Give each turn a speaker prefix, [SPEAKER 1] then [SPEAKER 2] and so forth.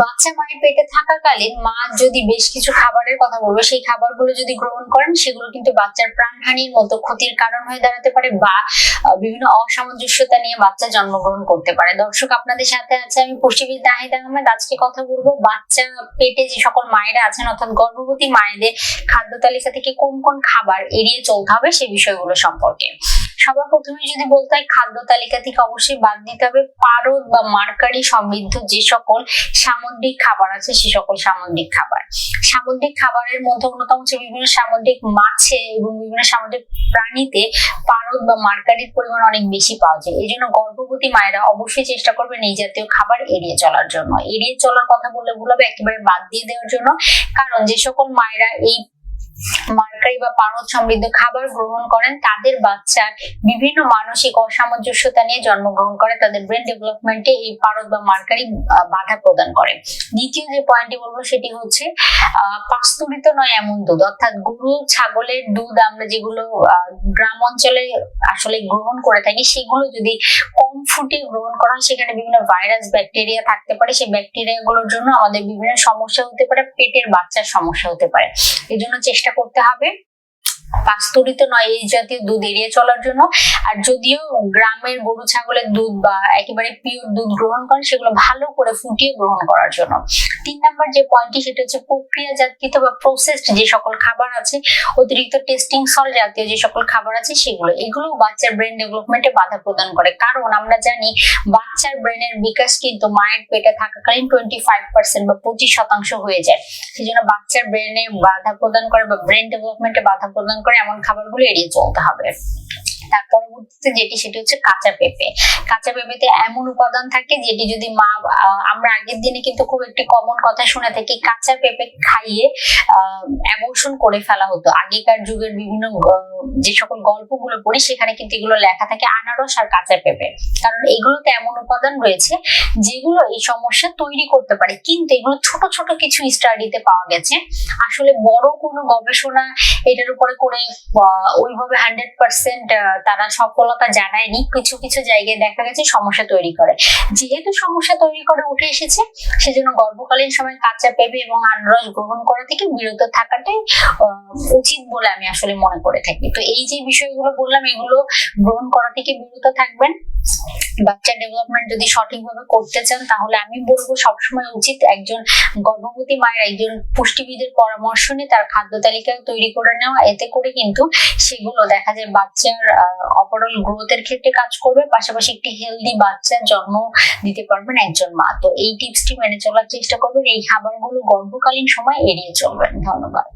[SPEAKER 1] বাচ্চা মায়ের পেটে থাকাকালীন মা যদি বেশ কিছু খাবারের কথা বলবে, সেই খাবারগুলো যদি গ্রহণ করেন, সেগুলো কিন্তু বাচ্চার প্রাণহানির মতো ক্ষতির কারণ হয়ে দাঁড়াতে পারে বা বিভিন্ন অসামঞ্জস্যতা নিয়ে বাচ্চা জন্মগ্রহণ করতে পারে। দর্শক, আপনাদের সাথে আছে আমি পুষ্টিবিদ নাহিদ আহমেদ। আজকে কথা বলব বাচ্চা পেটে যে সকল মায়েরা আছেন, অর্থাৎ গর্ভবতী মায়েদের খাদ্য তালিকা থেকে কোন কোন খাবার এড়িয়ে চলতে হবে সেই বিষয়গুলো সম্পর্কে। সবার প্রথমে যদি বলতে হয়, খাদ্য তালিকা থেকে অবশ্যই বাদ দিতে হবে। পারদ বা মার্কারি সমৃদ্ধ যে সকল সামুদ্রিক খাবার আছে, সে সকল সামুদ্রিক খাবার। সামুদ্রিক খাবারের মধ্যে অন্যতম হচ্ছে বিভিন্ন সামুদ্রিক মাছে এবং বিভিন্ন সামুদ্রিক প্রাণীতে পারদ বা মার্কারির পরিমাণ অনেক বেশি পাওয়া যায়। এই জন্য গর্ভবতী মায়েরা অবশ্যই চেষ্টা করবেন এই জাতীয় খাবার এড়িয়ে চলার জন্য। এড়িয়ে চলার কথা বললে ভুল হবে, একেবারে বাদ দিয়ে দেওয়ার জন্য। কারণ যে সকল মায়েরা এই মার্কারি বা পারদ সমৃদ্ধ খাবার গ্রহণ করেন। তাদের বাচ্চার বিভিন্ন মানসিক অসামঞ্জস্যতা নিয়ে জন্মগ্রহণ করে। তাদের ব্রেন ডেভেলপমেন্টে এই পারদ বা মার্কারি বাধা প্রদান করে। দ্বিতীয় যে পয়েন্টটি বলব সেটি হচ্ছে পাস্তুরিত নয় এমন দুধ। অর্থাৎ গরু, ছাগলের দুধ আমরা যেগুলো গ্রাম অঞ্চলে আসলে গ্রহণ করে থাকি, সেগুলো যদি কম ফুটিয়ে গ্রহণ করা হয় সেখানে বিভিন্ন ভাইরাস, ব্যাকটেরিয়া থাকতে পারে। সেই ব্যাকটেরিয়া গুলোর জন্য আমাদের বিভিন্ন সমস্যা হতে পারে, পেটের বাচ্চার সমস্যা হতে পারে। এজন্য জন্য চেষ্টা করতে হবে পাস্তুরিত নয়, এই জাতীয় দুধ এড়িয়ে চলার জন্য। আর যদিও গ্রামের গরু, ছাগলের দুধ বা একেবারে পিওর দুধ গ্রহণ করেন, সেগুলো ভালো করে ফুটিয়ে গ্রহণ করার জন্য। তিন নাম্বার যে পয়েন্টটি সেটা হচ্ছে প্রক্রিয়াজাতকৃত বা প্রসেসড যে সকল খাবার আছে, অতিরিক্ত টেস্টিং সল জাতীয় যে সকল খাবার আছে, সেগুলো। এগুলো বাচ্চার ব্রেন ডেভেলপমেন্টে বাধা প্রদান করে। কারণ আমরা জানি, বাচ্চার ব্রেনের বিকাশ কিন্তু মায়ের পেটে থাকাকালীন টোয়েন্টি ফাইভ পার্সেন্ট বা পঁচিশ শতাংশ হয়ে যায়। সেই জন্য বাচ্চার ব্রেনে বাধা প্রদান করে বা ব্রেন ডেভেলপমেন্টে বাধা প্রদান করে এমন খাবারগুলো এড়িয়ে চলতে হবে। তার পরবর্তীতে যেটি, সেটি হচ্ছে কাঁচা পেঁপে। কাঁচা পেঁপেতে এমন উপাদান থাকে যেটি যদি মা আমরা আগের দিনে কিন্তু খুব একটি কমন কথা থাকি, কাঁচা পেঁপে খাইয়ে করে ফেলা হতো। আগেকার যুগের বিভিন্ন যে সকল গল্পগুলো পড়ি, সেখানে কিন্তু এগুলো লেখা থাকে আনারস আর কাঁচা পেঁপে। কারণ এগুলোতে এমন উপাদান রয়েছে যেগুলো এই সমস্যা তৈরি করতে পারে। কিন্তু এগুলো ছোট ছোট কিছু স্টাডিতে পাওয়া গেছে। আসলে বড় কোনো গবেষণা এটার উপরে করে ওইভাবে হান্ড্রেড পার্সেন্ট তারা সফলতা জানায়নি। কিছু কিছু জায়গায় দেখা গেছে সমস্যা তৈরি করে। যেহেতু সমস্যা তৈরি করে উঠে এসেছে, সেজন্য গর্ভকালীন সময় কাঁচা পেঁপে এবং আনারস গ্রহণ করা থেকে বিরত থাকাটাই উচিত বলে আমি আসলে মনে করে থাকি। তো এই যে বিষয়গুলো বললাম, এগুলো গ্রহণ করা থেকে বিরত থাকবেন। বাচ্চার ডেভেলপমেন্ট যদি সঠিকভাবে করতে চান, তাহলে আমি বলব সবসময় উচিত একজন গর্ভবতী মায়ের, একজন পুষ্টিবিদের পরামর্শ নিয়ে তার খাদ্য তালিকা তৈরি করে নেওয়া, এতে করে কিন্তু সেগুলো দেখা যায় বাচ্চার অপরল গ্রোথের ক্ষেত্রে কাজ করবে, পাশাপাশি একটি হেলদি বাচ্চা জন্ম দিতে পারবেন একজন মা। তো এই টিপসটি মেনে চলার চেষ্টা করবেন, এই খাবারগুলো গর্ভকালীন সময় এড়িয়ে চলবেন। ধন্যবাদ।